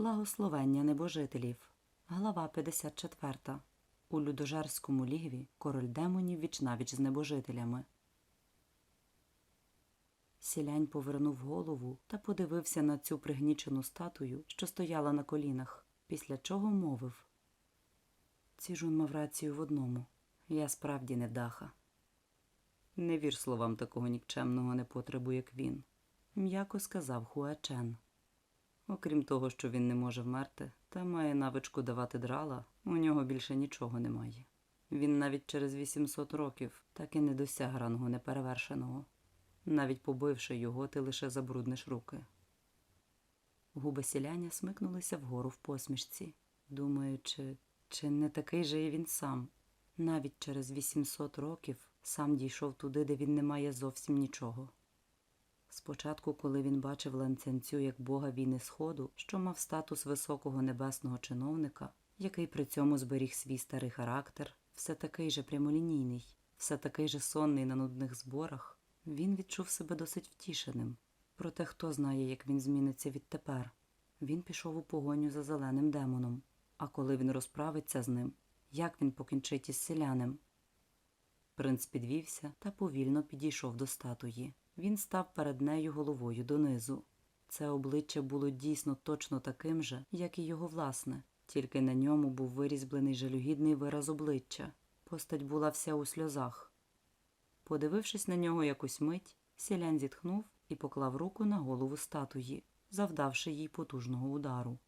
Благословення небожителів. Глава 54. У Людожерському лігві король демонів вічнавіч з небожителями. Сілянь повернув голову та подивився на цю пригнічену статую, що стояла на колінах, після чого мовив. Ціжун мав рацію в одному. Я справді невдаха. Не вір словам такого нікчемного непотребу, як він, м'яко сказав Хуачен. Окрім того, що він не може вмерти та має навичку давати драла, у нього більше нічого немає. Він навіть через 800 років так і не досяг рангу неперевершеного. Навіть побивши його, ти лише забрудниш руки. Губи сіляня смикнулися вгору в посмішці, думаючи, чи не такий же і він сам. Навіть через 800 років сам дійшов туди, де він не має зовсім нічого. Спочатку, коли він бачив ланцянцю як бога війни Сходу, що мав статус високого небесного чиновника, який при цьому зберіг свій старий характер, все такий же прямолінійний, все такий же сонний на нудних зборах, він відчув себе досить втішеним. Проте хто знає, як він зміниться відтепер. Він пішов у погоню за зеленим демоном. А коли він розправиться з ним, як він покінчить із селянем? Принц підвівся та повільно підійшов до статуї. Він став перед нею головою донизу. Це обличчя було дійсно точно таким же, як і його власне, тільки на ньому був вирізблений жалюгідний вираз обличчя. Постать була вся у сльозах. Подивившись на нього якусь мить, сілян зітхнув і поклав руку на голову статуї, завдавши їй потужного удару.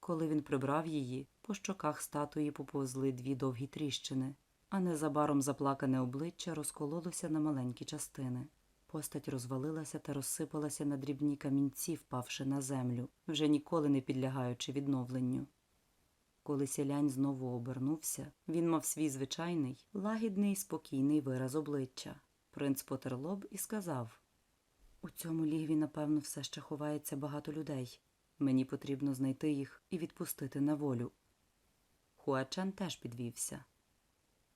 Коли він прибрав її, по щоках статуї поповзли дві довгі тріщини, а незабаром заплакане обличчя розкололося на маленькі частини. Постать розвалилася та розсипалася на дрібні камінці, впавши на землю, вже ніколи не підлягаючи відновленню. Коли сілянь знову обернувся, він мав свій звичайний, лагідний, спокійний вираз обличчя. Принц потер лоб і сказав У цьому лігві, напевно, все ще ховається багато людей. Мені потрібно знайти їх і відпустити на волю. Хуачан теж підвівся.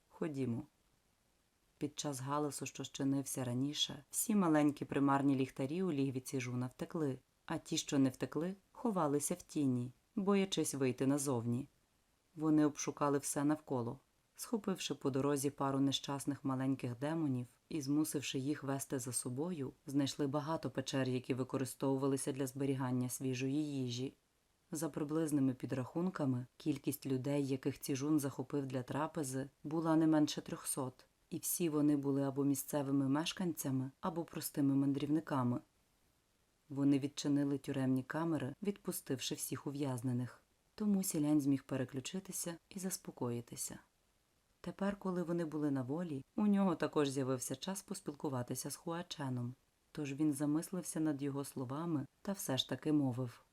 Ходімо. Під час галасу, що щинився раніше, всі маленькі примарні ліхтарі у лігві ціжуна втекли, а ті, що не втекли, ховалися в тіні, боячись вийти назовні. Вони обшукали все навколо, схопивши по дорозі пару нещасних маленьких демонів і змусивши їх вести за собою, знайшли багато печер, які використовувалися для зберігання свіжої їжі. За приблизними підрахунками, кількість людей, яких ціжун захопив для трапези, була не менше трьохсот, і всі вони були або місцевими мешканцями, або простими мандрівниками. Вони відчинили тюремні камери, відпустивши всіх ув'язнених. Тому сілянь зміг переключитися і заспокоїтися. Тепер, коли вони були на волі, у нього також з'явився час поспілкуватися з Хуаченом, тож він замислився над його словами та все ж таки мовив.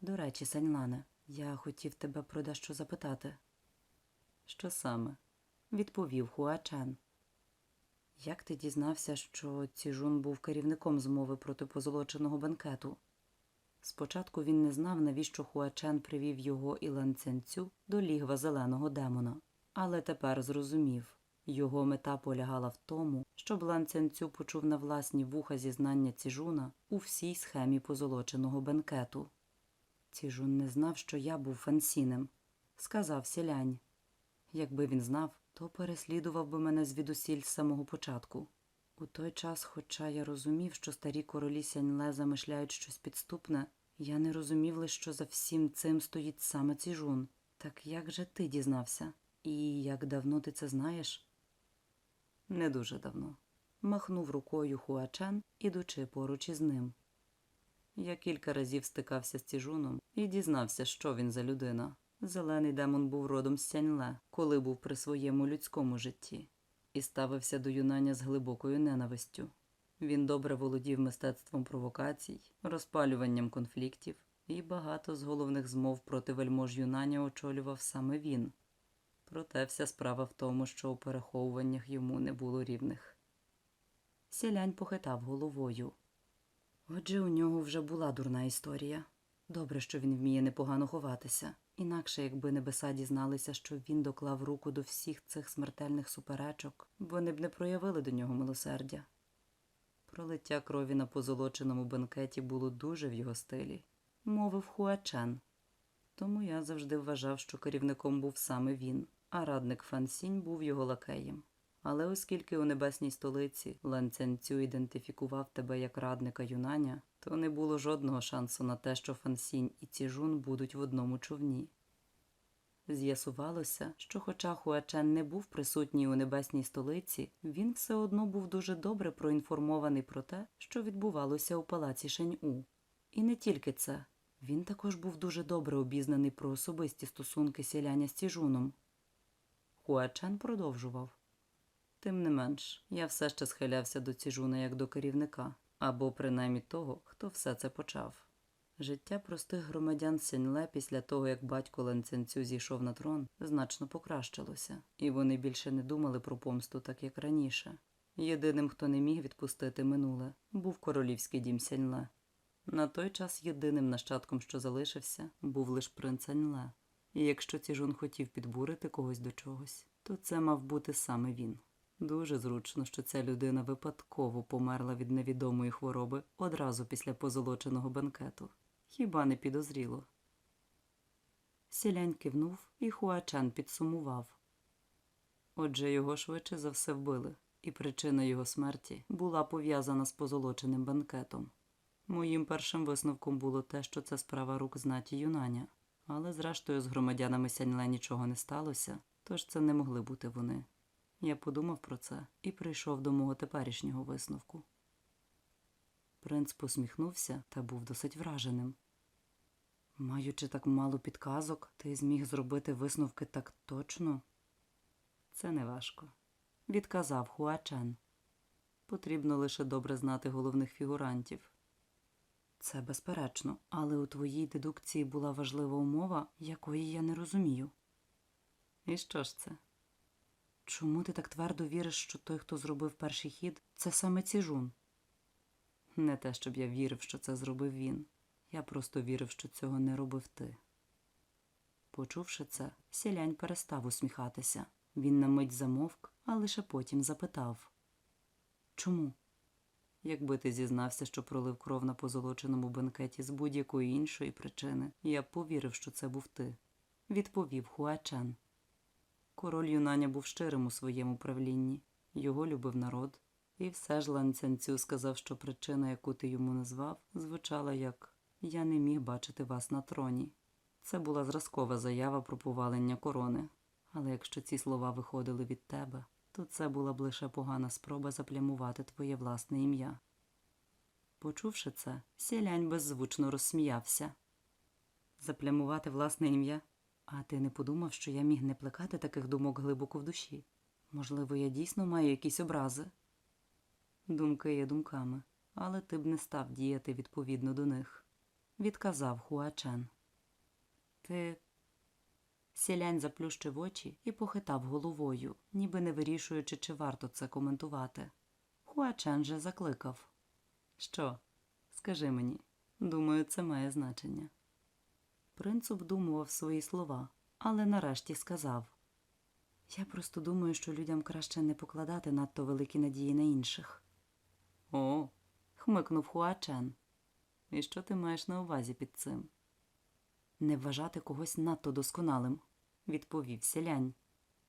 До речі, Саньлане, я хотів тебе про дещо запитати. Що саме? Відповів Хуачен. Як ти дізнався, що Ціжун був керівником змови проти позолоченого бенкету? Спочатку він не знав, навіщо Хуачен привів його і ланцянцю до лігва зеленого демона, але тепер зрозумів його мета полягала в тому, щоб ланцянцю почув на власні вуха зізнання Ціжуна у всій схемі позолоченого бенкету. Ціжун не знав, що я був фансінем, сказав сілянь. Якби він знав, то переслідував би мене звідусіль з самого початку. У той час, хоча я розумів, що старі королі Сяньле замишляють щось підступне, я не розумів лише, що за всім цим стоїть саме Ціжун. Так як же ти дізнався? І як давно ти це знаєш? Не дуже давно. Махнув рукою Хуачен, ідучи поруч із ним. Я кілька разів стикався з Ціжуном і дізнався, що він за людина. Зелений демон був родом з Сяньле, коли був при своєму людському житті, і ставився до юнання з глибокою ненавистю. Він добре володів мистецтвом провокацій, розпалюванням конфліктів, і багато з головних змов проти вельмож юнання очолював саме він. Проте вся справа в тому, що у переховуваннях йому не було рівних. Сілянь похитав головою. Отже, у нього вже була дурна історія. Добре, що він вміє непогано ховатися. Інакше, якби небеса дізналися, що він доклав руку до всіх цих смертельних суперечок, вони б не проявили до нього милосердя. Пролиття крові на позолоченому бенкеті було дуже в його стилі, мовив Хуачен, Тому я завжди вважав, що керівником був саме він, а радник Фансінь був його лакеєм. Але оскільки у небесній столиці Лен Цянцю ідентифікував тебе як радника юнаня, то не було жодного шансу на те, що Фансінь і Ціжун будуть в одному човні. З'ясувалося, що хоча Хуачен не був присутній у небесній столиці, він все одно був дуже добре проінформований про те, що відбувалося у палаці Шень-У. І не тільки це. Він також був дуже добре обізнаний про особисті стосунки сіляня з Тіжуном. Хуачен продовжував. Тим не менш, я все ще схилявся до Ціжуна як до керівника, або принаймні того, хто все це почав. Життя простих громадян Сіньле після того, як батько Ленценцю зійшов на трон, значно покращилося, і вони більше не думали про помсту так, як раніше. Єдиним, хто не міг відпустити минуле, був королівський дім Сяньле. На той час єдиним нащадком, що залишився, був лише принц Сяньле. І якщо Ціжун хотів підбурити когось до чогось, то це мав бути саме він. Дуже зручно, що ця людина випадково померла від невідомої хвороби одразу після позолоченого бенкету. Хіба не підозріло? Сілянь кивнув, і Хуачан підсумував. Отже, його швидше за все вбили, і причина його смерті була пов'язана з позолоченим бенкетом. Моїм першим висновком було те, що це справа рук знаті юнаня, але зрештою з громадянами Сяньле нічого не сталося, тож це не могли бути вони. Я подумав про це і прийшов до мого теперішнього висновку. Принц посміхнувся та був досить враженим. Маючи так мало підказок, ти зміг зробити висновки так точно? Це не важко, відказав Хуачен. Потрібно лише добре знати головних фігурантів. Це безперечно, але у твоїй дедукції була важлива умова, якої я не розумію. І що ж це? Чому ти так твердо віриш, що той, хто зробив перший хід, це саме Ціжун? Не те, щоб я вірив, що це зробив він. Я просто вірив, що цього не робив ти. Почувши це, сілянь перестав усміхатися. Він на мить замовк, а лише потім запитав Чому? Якби ти зізнався, що пролив кров на позолоченому бенкеті з будь-якої іншої причини, я повірив, що це був ти, відповів Хуачен. Король Юнаня був щирим у своєму правлінні, його любив народ, і все ж Лан Цянцю сказав, що причина, яку ти йому назвав, звучала як Я не міг бачити вас на троні. Це була зразкова заява про повалення корони. Але якщо ці слова виходили від тебе, то це була б лише погана спроба заплямувати твоє власне ім'я. Почувши це, сілянь беззвучно розсміявся. Заплямувати власне ім'я? А ти не подумав, що я міг не плекати таких думок глибоко в душі? Можливо, я дійсно маю якісь образи? Думки є думками, але ти б не став діяти відповідно до них, відказав Хуачен. Ти. Сілянь заплющив очі і похитав головою, ніби не вирішуючи, чи варто це коментувати. Хуачен же закликав Що? Скажи мені, думаю, це має значення. Принц обдумував свої слова, але нарешті сказав Я просто думаю, що людям краще не покладати надто великі надії на інших. О, хмикнув Хуачен. І що ти маєш на увазі під цим? Не вважати когось надто досконалим, відповів селянь.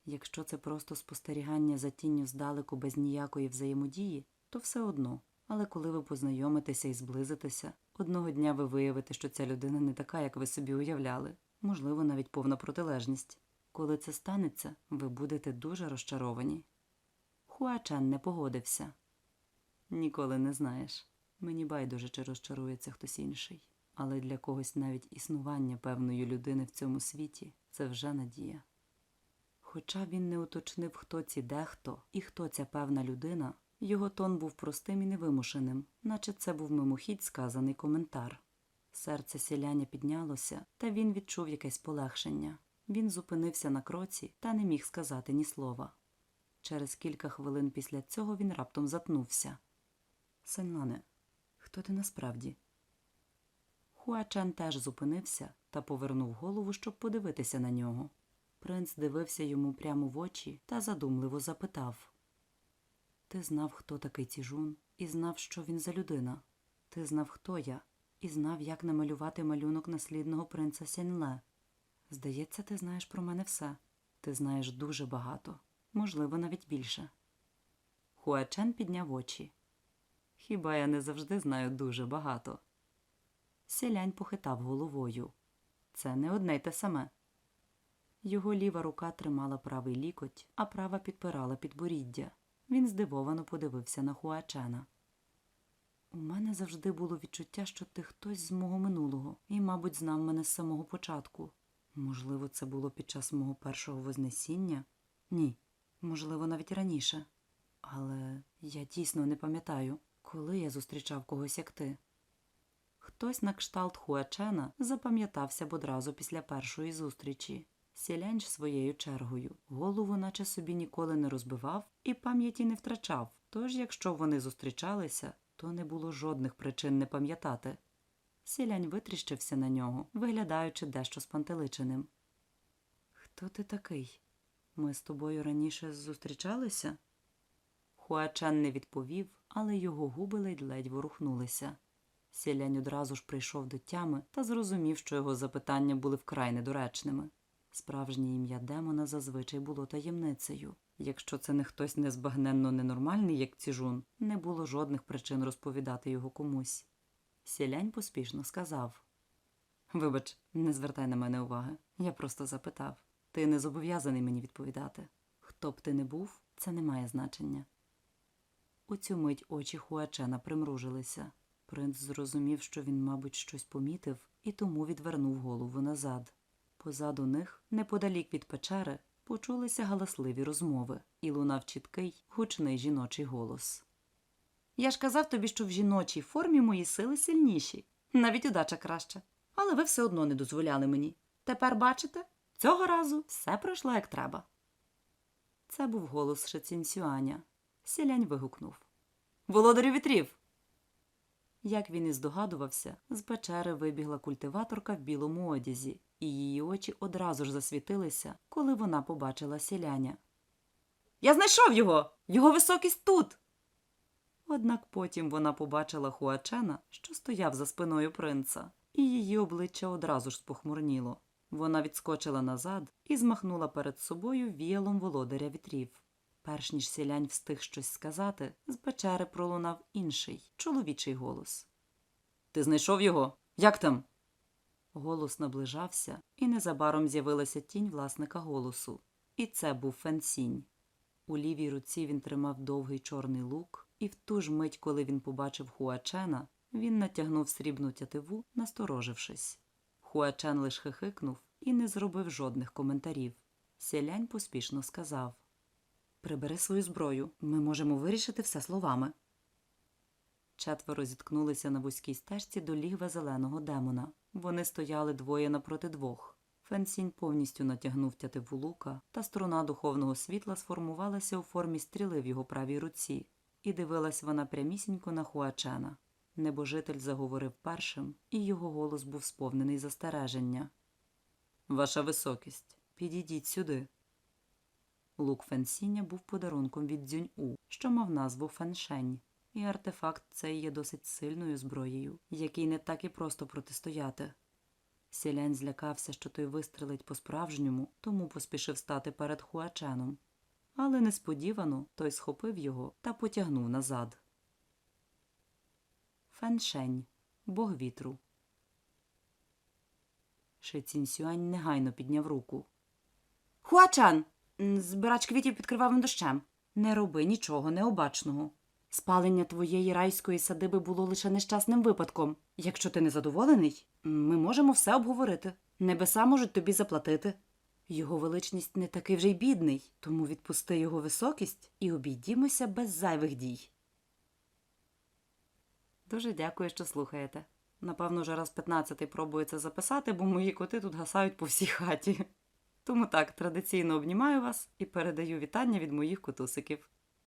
Якщо це просто спостерігання за тінню здалеку без ніякої взаємодії, то все одно. Але коли ви познайомитеся і зблизитеся, одного дня ви виявите, що ця людина не така, як ви собі уявляли, можливо, навіть повна протилежність. Коли це станеться, ви будете дуже розчаровані. Хуачан не погодився. Ніколи не знаєш. Мені байдуже, чи розчарується хтось інший. Але для когось навіть існування певної людини в цьому світі це вже надія. Хоча він не уточнив, хто ці дехто і хто ця певна людина, його тон був простим і невимушеним, наче це був мимохідь сказаний коментар. Серце сіляня піднялося, та він відчув якесь полегшення. Він зупинився на кроці та не міг сказати ні слова. Через кілька хвилин після цього він раптом затнувся. Сенлане, хто ти насправді? Хуачан теж зупинився та повернув голову, щоб подивитися на нього. Принц дивився йому прямо в очі та задумливо запитав Ти знав, хто такий Тіжун, і знав, що він за людина. Ти знав, хто я, і знав, як намалювати малюнок наслідного принца Сяньле. Здається, ти знаєш про мене все. Ти знаєш дуже багато, можливо, навіть більше. Хуачен підняв очі. Хіба я не завжди знаю дуже багато? Сілянь похитав головою. Це не одне й те саме. Його ліва рука тримала правий лікоть, а права підпирала підборіддя. Він здивовано подивився на Хуачена. У мене завжди було відчуття, що ти хтось з мого минулого і, мабуть, знав мене з самого початку. Можливо, це було під час мого першого вознесіння? Ні, можливо, навіть раніше. Але я дійсно не пам'ятаю, коли я зустрічав когось як ти. Хтось на кшталт Хуачена запам'ятався б одразу після першої зустрічі. Сілянь своєю чергою голову наче собі ніколи не розбивав і пам'яті не втрачав. Тож, якщо вони зустрічалися, то не було жодних причин не пам'ятати. Сілянь витріщився на нього, виглядаючи дещо спантеличеним. Хто ти такий? Ми з тобою раніше зустрічалися? Хуачен не відповів, але його губи ледь-ледь ворухнулися. Сілянь одразу ж прийшов до тями та зрозумів, що його запитання були вкрай недоречними. Справжнє ім'я демона зазвичай було таємницею. Якщо це не хтось незбагненно ненормальний, як ціжун, не було жодних причин розповідати його комусь. Сілянь поспішно сказав Вибач, не звертай на мене уваги. Я просто запитав. Ти не зобов'язаний мені відповідати. Хто б ти не був, це не має значення. У цю мить очі Хуачена примружилися. Принц зрозумів, що він, мабуть, щось помітив, і тому відвернув голову назад. Позаду них, неподалік від печери, почулися галасливі розмови, і лунав чіткий, гучний жіночий голос. Я ж казав тобі, що в жіночій формі мої сили сильніші, навіть удача краща. Але ви все одно не дозволяли мені. Тепер бачите, цього разу все пройшло як треба. Це був голос Шецінсюаня. Сілянь вигукнув Володарю вітрів. Як він і здогадувався, з печери вибігла культиваторка в білому одязі, і її очі одразу ж засвітилися, коли вона побачила сіляня. Я знайшов його! Його високість тут. Однак потім вона побачила Хуачена, що стояв за спиною принца, і її обличчя одразу ж спохмурніло. Вона відскочила назад і змахнула перед собою віялом володаря вітрів. Перш ніж сілянь встиг щось сказати, з печери пролунав інший чоловічий голос. Ти знайшов його? Як там? Голос наближався, і незабаром з'явилася тінь власника голосу. І це був Фенсінь. У лівій руці він тримав довгий чорний лук, і в ту ж мить, коли він побачив Хуачена, він натягнув срібну тятиву, насторожившись. Хуачен лиш хихикнув і не зробив жодних коментарів. Сілянь поспішно сказав Прибери свою зброю, ми можемо вирішити все словами. Четверо зіткнулися на вузькій стежці до лігва зеленого демона. Вони стояли двоє напроти двох. Фенсінь повністю натягнув тятиву лука, та струна духовного світла сформувалася у формі стріли в його правій руці, і дивилась вона прямісінько на Хуачена. Небожитель заговорив першим, і його голос був сповнений застереження. Ваша високість, підійдіть сюди. Лук Фенсіня був подарунком від Дзюнь-У, що мав назву Феншень, і артефакт цей є досить сильною зброєю, якій не так і просто протистояти. Сілянь злякався, що той вистрелить по-справжньому, тому поспішив стати перед Хуаченом. Але несподівано той схопив його та потягнув назад. Феншень бог вітру. Ши Цінсюань негайно підняв руку. Хуачан! Збирач квітів під кривавим дощем. Не роби нічого необачного. Спалення твоєї райської садиби було лише нещасним випадком. Якщо ти не задоволений, ми можемо все обговорити. Небеса можуть тобі заплатити. Його величність не такий вже й бідний, тому відпусти його високість і обійдімося без зайвих дій. Дуже дякую, що слухаєте. Напевно, вже раз 15 пробую це записати, бо мої коти тут гасають по всій хаті. Тому так, традиційно обнімаю вас і передаю вітання від моїх котусиків.